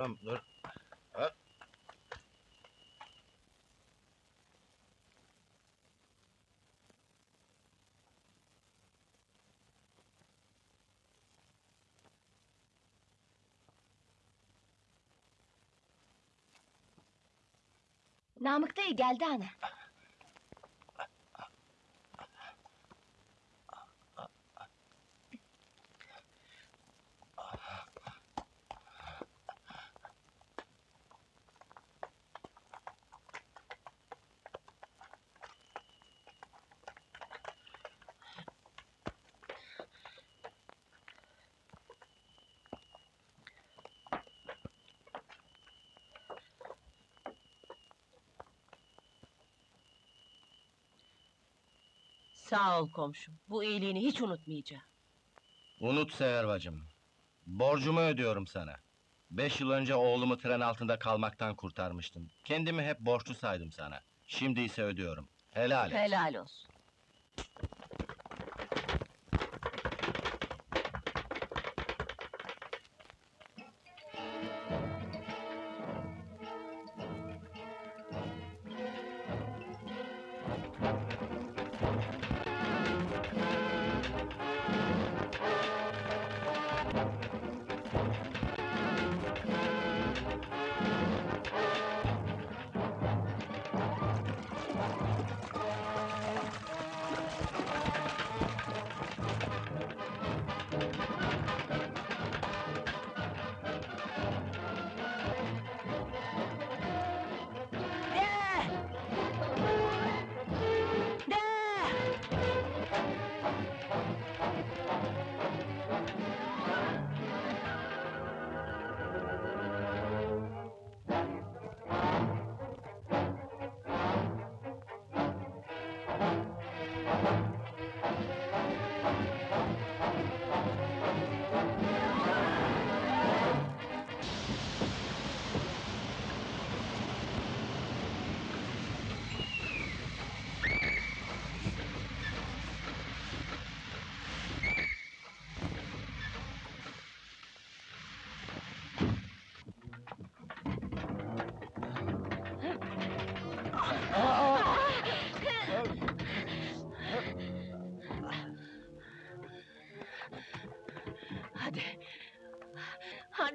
Tamam dur. Ha. Namık dayı geldi ana. Sağ ol komşum. Bu iyiliğini hiç unutmayacağım. Unut Seher bacım. Borcumu ödüyorum sana. Beş yıl önce oğlumu tren altında kalmaktan kurtarmıştım. Kendimi hep borçlu saydım sana. Şimdi ise ödüyorum. Helal et. Helal olsun.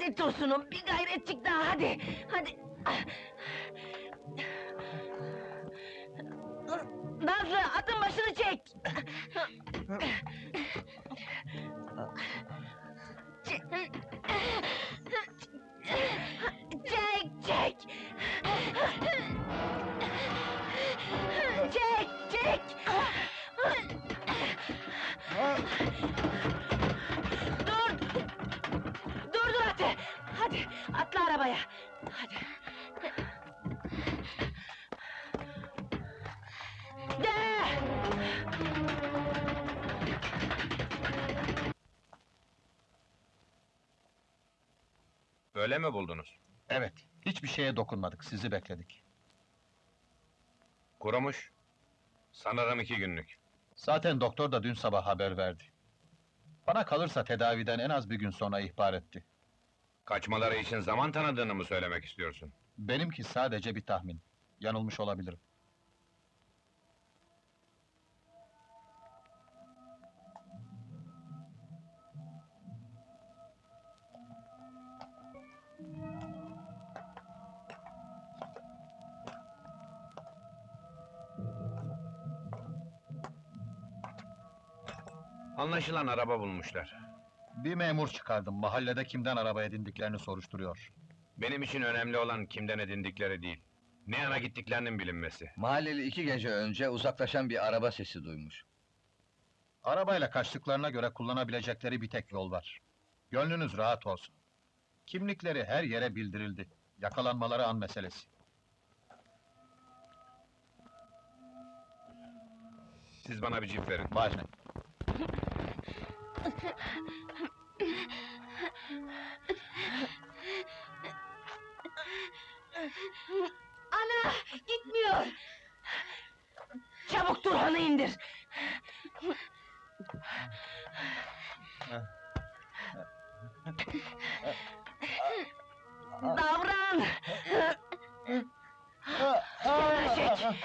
Hadi Tosun'um bir gayretçik daha hadi. Hadi. Nazlı atın başını çek. Arabaya! Hadi! De! Öyle mi buldunuz? Evet, hiçbir şeye dokunmadık, sizi bekledik. Kurumuş. Sanırım iki günlük. Zaten doktor da dün sabah haber verdi. Bana kalırsa tedaviden en az bir gün sonra ihbar etti. Kaçmaları için zaman tanıdığını mı söylemek istiyorsun? Benimki sadece bir tahmin. Yanılmış olabilirim. Anlaşılan araba bulmuşlar. Bir memur çıkardım, mahallede kimden araba edindiklerini soruşturuyor. Benim için önemli olan kimden edindikleri değil. Ne yana gittiklerinin bilinmesi. Mahalleli iki gece önce uzaklaşan bir araba sesi duymuş. Arabayla kaçtıklarına göre kullanabilecekleri bir tek yol var. Gönlünüz rahat olsun. Kimlikleri her yere bildirildi. Yakalanmaları an meselesi. Siz bana bir cip verin. Bazen. Ana! Gitmiyor! Çabuk Turhan'ı indir! Davran! Gelecek!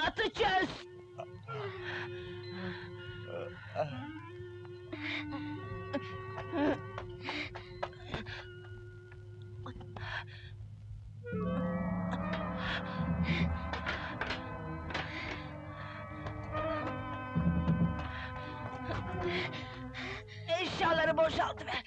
Çöz! Eşyaları boşaltıver!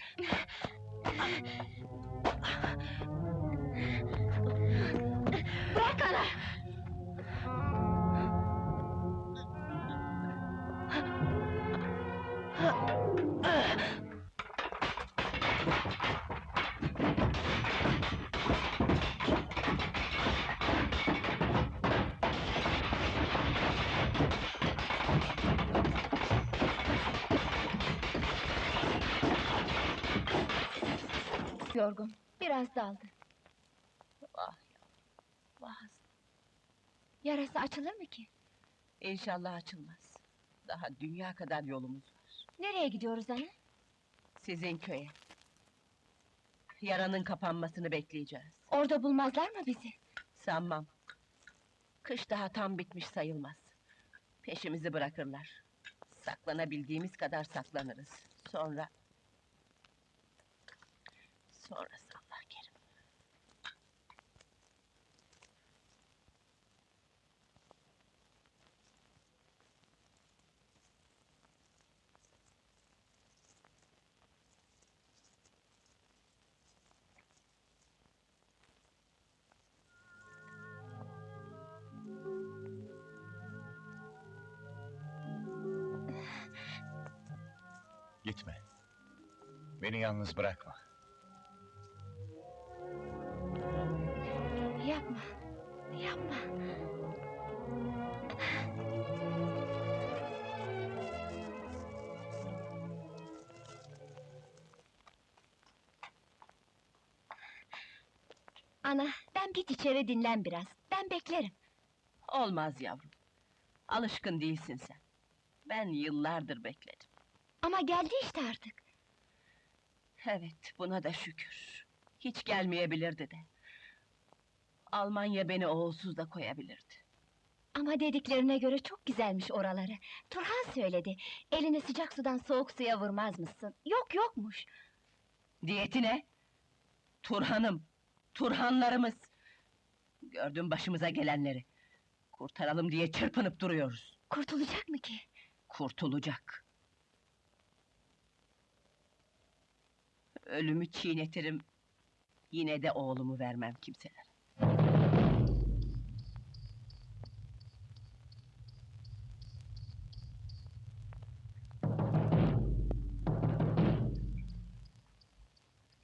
Yorgun, biraz daldı. Vah Vah! Yarası açılır mı ki? İnşallah açılmaz. Daha dünya kadar yolumuz var. Nereye gidiyoruz ana? Sizin köye. Yaranın kapanmasını bekleyeceğiz. Orada bulmazlar mı bizi? Sanmam. Kış daha tam bitmiş sayılmaz. Peşimizi bırakırlar. Saklanabildiğimiz kadar saklanırız. Sonra... Sonrası Gitme. Beni yalnız bırakma. Yapma, yapma. Ana, ben git içeri dinlen biraz. Ben beklerim. Olmaz yavrum. Alışkın değilsin sen. Ben yıllardır bekledim. Ama geldi işte artık. Evet, buna da şükür. Hiç gelmeyebilirdi de. Almanya beni oğulsuz da koyabilirdi. Ama dediklerine göre çok güzelmiş oraları. Turhan söyledi. Elini sıcak sudan soğuk suya vurmaz mısın? Yok yokmuş. Diyeti ne? Turhan'ım, Turhanlarımız. Gördün başımıza gelenleri. Kurtaralım diye çırpınıp duruyoruz. Kurtulacak mı ki? Kurtulacak. Ölümü çiğnetirim. Yine de oğlumu vermem kimselere.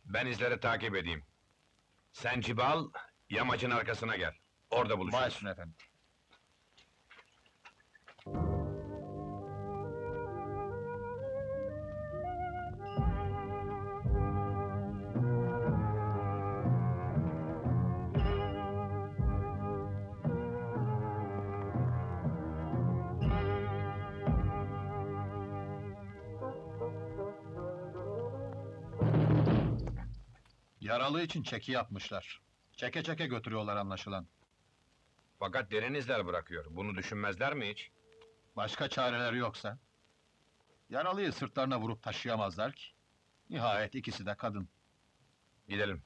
Ben izleri takip edeyim. Sen cibi al, yamacın arkasına gel. Orada buluşuruz. Başüstüne efendim. Yaralı için çeki yapmışlar. Çeke çeke götürüyorlar anlaşılan. Fakat derin izler bırakıyor. Bunu düşünmezler mi hiç? Başka çareleri yoksa? Yaralıyı sırtlarına vurup taşıyamazlar ki. Nihayet ikisi de kadın. Gidelim.